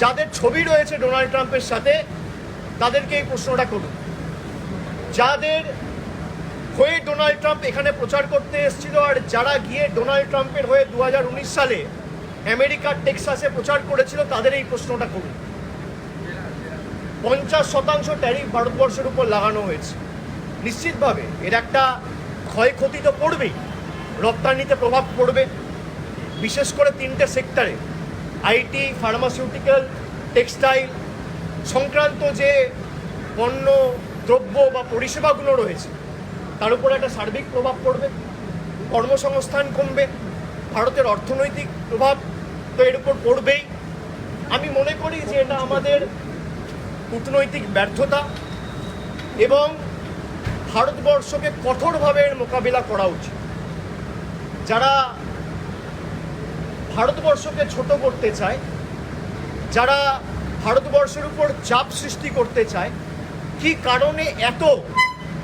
যাদের ছবি রয়েছে ডোনাল্ড ট্রাম্পের সাথে, তাদেরকে এই প্রশ্নটা করুন। যাদের হয়ে ডোনাল্ড ট্রাম্প এখানে প্রচার করতে এসেছিল আর যারা গিয়ে ডোনাল্ড ট্রাম্পের হয়ে দু হাজার উনিশ সালে আমেরিকার টেক্সাসে প্রচার করেছিল, তাদের এই প্রশ্নটা করুন। পঞ্চাশ শতাংশ ট্যারিফ ভারতবর্ষের উপর লাগানো হয়েছে। নিশ্চিতভাবে এর একটা ক্ষয়ক্ষতি তো পড়বেই। রপ্তানিতে প্রভাব পড়বে। বিশেষ করে তিনটে সেক্টরে। আইটি, ফার্মাসিউটিক্যাল, টেক্সটাইল, সংক্রান্ত যে পণ্য, দ্রব্য বা পরিষেবাগুলো রয়েছে, তার উপর একটা সার্বিক প্রভাব পড়বে, কর্মসংস্থান কমবে, ভারতের অর্থনৈতিক প্রভাব তো এর উপর পড়বেই। আমি মনে করি যে এটা আমাদের কূটনৈতিক ব্যর্থতা এবং ভারতবর্ষকে কঠোরভাবে মোকাবিলা করা উচিত। যারা ভারতবর্ষকে ছোট করতে চায়, যারা ভারতবর্ষের উপর চাপ সৃষ্টি করতে চায়, কি কারণে এত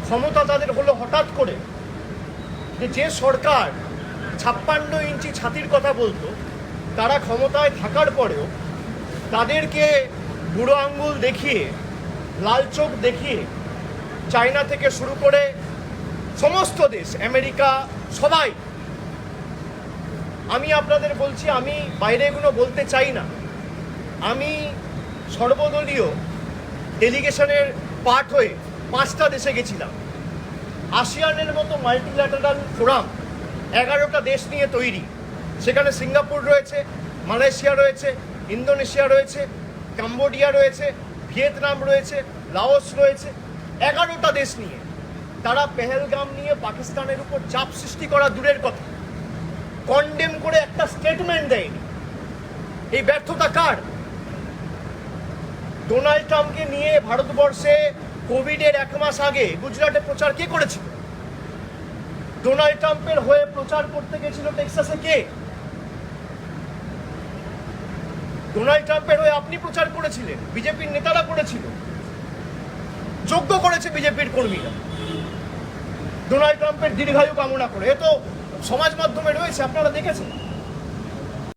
ক্ষমতা তাদের হলো হঠাৎ করে? যে সরকার ছাপ্পান্ন ইঞ্চি ছাতির কথা বলতো, তারা ক্ষমতায় থাকার পরেও তাদেরকে বুড়ো আঙ্গুল দেখিয়ে, লাল চোখ দেখিয়ে চায়না থেকে শুরু করে সমস্ত দেশ, আমেরিকা, সবাই আমি আপনাদের বলছি, আমি বাইরে এগুলো বলতে চাই না। আমি সর্বদলীয় ডেলিগেশনের পার্ট হয়ে পাঁচটা দেশে গেছিলাম। আসিয়ানের মতো মাল্টিল্যাটারাল ফোরাম এগারোটা দেশ নিয়ে তৈরি। সেখানে সিঙ্গাপুর রয়েছে, মালয়েশিয়া রয়েছে, ইন্দোনেশিয়া রয়েছে, কাম্বোডিয়া রয়েছে, ভিয়েতনাম রয়েছে, লাওস রয়েছে, এগারোটা দেশ নিয়ে। তারা পেহেলগাম নিয়ে পাকিস্তানের উপর চাপ সৃষ্টি করা দূরের কথা। কন্ডেম করে একটা স্টেটমেন্ট দেয়নি। এই ব্যর্থতা কার? ডোনাল্ড ট্রাম্পকে নিয়ে ভারতবর্ষে কোভিডের এক মাস আগে গুজরাটে প্রচার কে করেছিল? ডোনাল্ড ট্রাম্পের হয়ে প্রচার করতে গেছিল টেক্সাসে কে? ডোনাল্ড ট্রাম্পের হয়ে আপনি প্রচার করেছিলেন, বিজেপির নেতারা করেছিল, যোগ্য করেছে বিজেপির কর্মীরা। ডোনাল্ড ট্রাম্পের দীর্ঘায়ু কামনা করে। এ তো সমাজ মাধ্যমে রয়েছে আপনারা দেখেছেন।